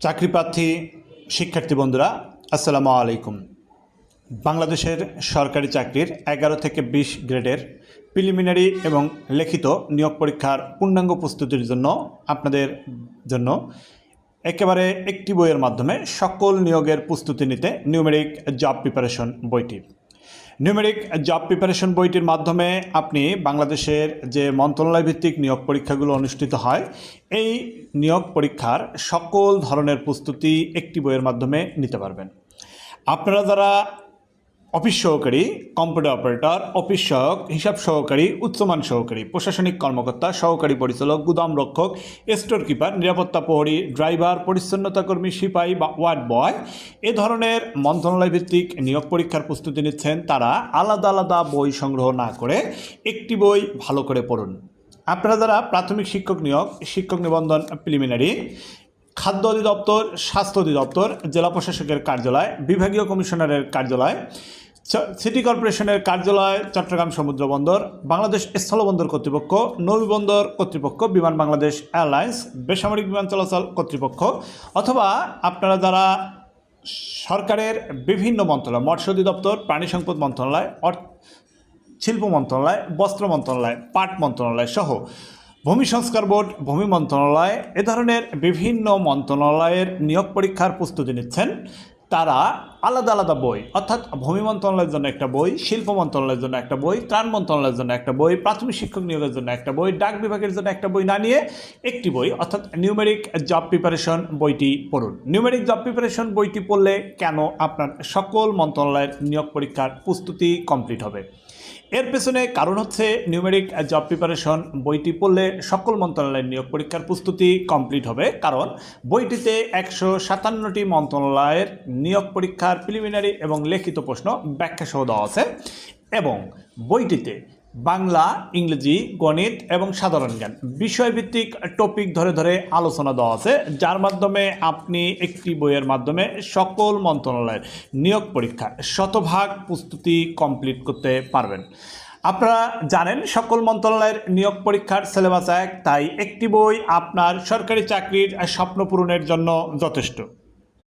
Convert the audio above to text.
চাকরিপ্রার্থী শিক্ষার্থী বন্ধুরা, আসসালামু আলাইকুম। বাংলাদেশের সরকারি চাকরির এগারো থেকে বিশ গ্রেডের প্রিলিমিনারি এবং লিখিত নিয়োগ পরীক্ষার পূর্ণাঙ্গ প্রস্তুতির জন্য আপনাদের জন্য একেবারে একটি বইয়ের মাধ্যমে সকল নিয়োগের প্রস্তুতি নিতে নিউমেরিক জব প্রিপারেশন বইটি। নিউমেরিক জব প্রিপারেশন বইটির মাধ্যমে আপনি বাংলাদেশের যে মন্ত্রণালয় ভিত্তিক নিয়োগ পরীক্ষাগুলো অনুষ্ঠিত হয়, এই নিয়োগ পরীক্ষার সকল ধরনের প্রস্তুতি একটি বইয়ের মাধ্যমে নিতে পারবেন। আপনারা যারা অফিস সহকারী কম্পিউটার অপারেটর অফিস সহায়ক, হিসাব সহকারী উচ্চমান সহকারী, প্রশাসনিক কর্মকর্তা, সহকারী পরিচালক, গুদাম রক্ষক স্টোর কিপার নিরাপত্তা প্রহরী ড্রাইভার পরিচ্ছন্নতা কর্মী, সিপাহী বা ওয়ার্ড বয় এ ধরনের মন্ত্রণালয় ভিত্তিক নিয়োগ পরীক্ষার প্রস্তুতি নিচ্ছেন। তারা আলাদা আলাদা বই সংগ্রহ না করে একটি বই ভালো করে পড়ুন। আপনারা যারা প্রাথমিক শিক্ষক নিয়োগ, শিক্ষক নিবন্ধন প্রিলিমিনারি খাদ্য অধিদপ্তর, স্বাস্থ্য অধিদপ্তর, জেলা প্রশাসকের কার্যালয়, বিভাগীয় কমিশনারের কার্যালয় সিটি কর্পোরেশনের কার্যালয়, চট্টগ্রাম সমুদ্র বন্দর, বাংলাদেশ স্থলবন্দর কর্তৃপক্ষ নৌবন্দর কর্তৃপক্ষ, বিমান বাংলাদেশ এয়ারলাইন্স, বেসামরিক বিমান চলাচল কর্তৃপক্ষ, অথবা আপনারা যারা সরকারের বিভিন্ন মন্ত্রণালয় মৎস্য অধিদপ্তর প্রাণী সম্পদ মন্ত্রণালয় শিল্প মন্ত্রণালয়, বস্ত্র মন্ত্রণালয়, পাট মন্ত্রণালয় সহ ভূমি সংস্কার বোর্ড, ভূমি মন্ত্রণালয় এ ধরনের বিভিন্ন মন্ত্রণালয়ের নিয়োগ পরীক্ষার প্রস্তুতি নিচ্ছেন। তারা আলাদা আলাদা বই, অর্থাৎ ভূমি মন্ত্রণালয়ের জন্য একটা বই, শিল্প মন্ত্রণালয়ের জন্য একটা বই, ত্রাণ মন্ত্রণালয়ের জন্য একটা বই, প্রাথমিক শিক্ষক নিয়োগের জন্য একটা বই, ডাক বিভাগের জন্য একটা বই না নিয়ে একটি বই, অর্থাৎ নিউমেরিক জব প্রিপারেশন বইটি পড়ুন। নিউমেরিক জব প্রিপারেশন বইটি পড়লে কেন আপনার সকল মন্ত্রণালয়ের নিয়োগ পরীক্ষার প্রস্তুতি কমপ্লিট হবে? এর পেছনে কারণ হচ্ছে নিউমেরিক জব প্রিপারেশন বইটি পড়লে সকল মন্ত্রণালয়ের নিয়োগ পরীক্ষার প্রস্তুতি কমপ্লিট হবে। কারণ বইটিতে একশো সাতান্নটি মন্ত্রণালয়ের নিয়োগ পরীক্ষার প্রিলিমিনারি এবং লিখিত প্রশ্ন ব্যাখ্যাসহ দেওয়া আছে এবং বইটিতে বাংলা, ইংরেজি, গণিত এবং সাধারণ জ্ঞান বিষয়ভিত্তিক টপিক ধরে ধরে আলোচনা দেওয়া আছে, যার মাধ্যমে আপনি একটি বইয়ের মাধ্যমে সকল মন্ত্রণালয়ের নিয়োগ পরীক্ষার শতভাগ প্রস্তুতি কমপ্লিট করতে পারবেন। আপনারা জানেন, সকল মন্ত্রণালয়ের নিয়োগ পরীক্ষার সিলেবাস এক, তাই একটি বই আপনার সরকারি চাকরির স্বপ্ন পূরণের জন্য যথেষ্ট।